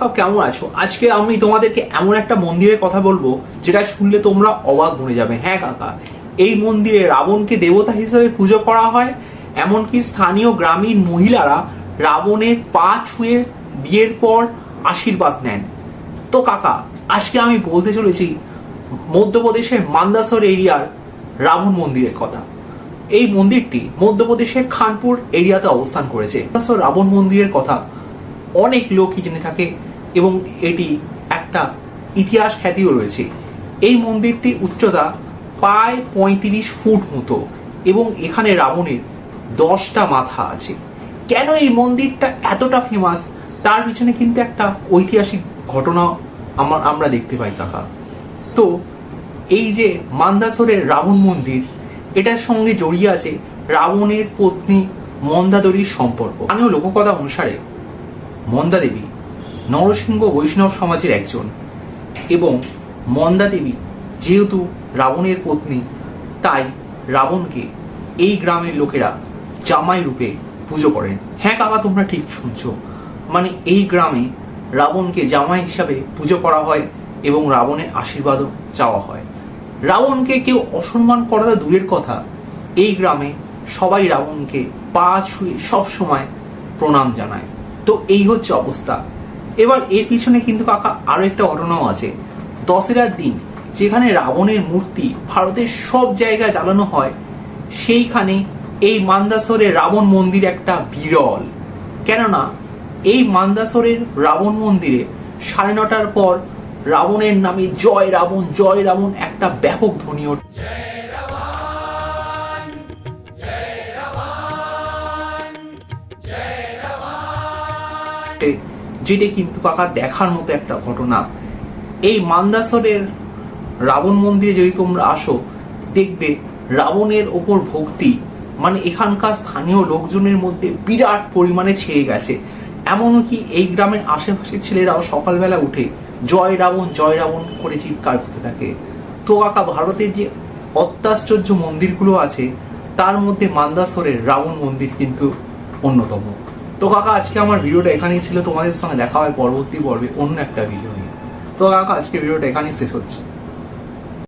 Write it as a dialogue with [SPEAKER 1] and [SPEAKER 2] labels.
[SPEAKER 1] সব কেমন আছো? আজকে আমি তোমাদেরকে এমন একটা মন্দিরের কথা বলব, যেটা শুনলে তোমরা অবাক বনে যাবে। হ্যাঁ কাকা, এই মন্দিরে রাবণকে দেবতা হিসেবে পুজো করা হয়, এমনকি স্থানীয় গ্রামীণ মহিলারা রাবণের পা ছুঁয়ে বিয়ের পর আশীর্বাদ নেন। তো কাকা, আজকে আমি বলতে চলেছি মধ্যপ্রদেশের মান্দাসর এরিয়ার রাবণ মন্দিরের কথা। এই মন্দিরটি মধ্যপ্রদেশের খানপুর এরিয়াতে অবস্থান করেছে। রাবণ মন্দিরের কথা অনেক লোকই জেনে থাকে এবং এটি একটা ইতিহাস খ্যাতিও রয়েছে। এই মন্দিরটির উচ্চতা প্রায় পঁয়ত্রিশ ফুট মতো এবং এখানে রাবণের দশটা মাথা আছে। কেন এই মন্দিরটা এতটা ফেমাস তার পিছনে কিন্তু একটা ঐতিহাসিক ঘটনা আমার আমরা দেখতে পাই কাকা তো এই যে মান্দাসরের রাবণ মন্দির, এটার সঙ্গে জড়িয়ে আছে রাবণের পত্নী মন্দাদরীর সম্পর্ক। স্থানীয় লোককথা অনুসারে মন্দা দেবী নরসিংহ বৈষ্ণব সমাজের একজন এবং মন্দা দেবী যেহেতু রাবণের পত্নী, তাই রাবণকে এই গ্রামের লোকেরা জামাই রূপে পুজো করেন। হ্যাঁ কাকা, তোমরা ঠিক শুনছ। মানে এই গ্রামে রাবণকে জামাই হিসাবে পুজো করা হয় এবং রাবণের আশীর্বাদও চাওয়া হয়। রাবণকে কেউ অসম্মান করা দূরের কথা। এই গ্রামে সবাই রাবণকে পা ছুঁয়ে সবসময় প্রণাম জানায়। তো এই হচ্ছে অবস্থা। এবার এর পিছনে কিন্তু কাকা আরও একটা ঘটনাও আছে। দশেরার দিন যেখানে রাবণের মূর্তি ভারতের সব জায়গায় জ্বালানো হয়, সেইখানে এই মান্দাসরের রাবণ মন্দির একটা বিরল। কেননা এই মান্দাসরের রাবণ মন্দিরে সাড়ে নটার পর রাবণের নামে জয় রাবণ জয় রাবণ একটা ব্যাপক ধ্বনি ওঠে। ঘটে, যেটা কিন্তু কাকা দেখার মতো একটা ঘটনা। এই মান্দাসরের রাবণ মন্দিরে যদি তোমরা আসো দেখবে রাবণের ওপর ভক্তি মানে এখানকার স্থানীয় লোকজনের মধ্যে বিরাট পরিমাণে ছেয়ে গেছে। এমনকি এই গ্রামের আশেপাশের ছেলেরাও সকালবেলা উঠে জয় রাবণ জয় রাবণ করে চিৎকার করতে থাকে। তো কাকা ভারতের যে অত্যাশ্চর্য মন্দিরগুলো আছে তার মধ্যে মান্দাসরের রাবণ মন্দির কিন্তু অন্যতম। তো কাকা, আজকে আমার ভিডিওটা এখানেই ছিল। তোমাদের সঙ্গে দেখা হয় পরবর্তী পর্বে অন্য একটা ভিডিও নিয়ে। তো কাকা, আজকে ভিডিওটা এখানেই শেষ হচ্ছে।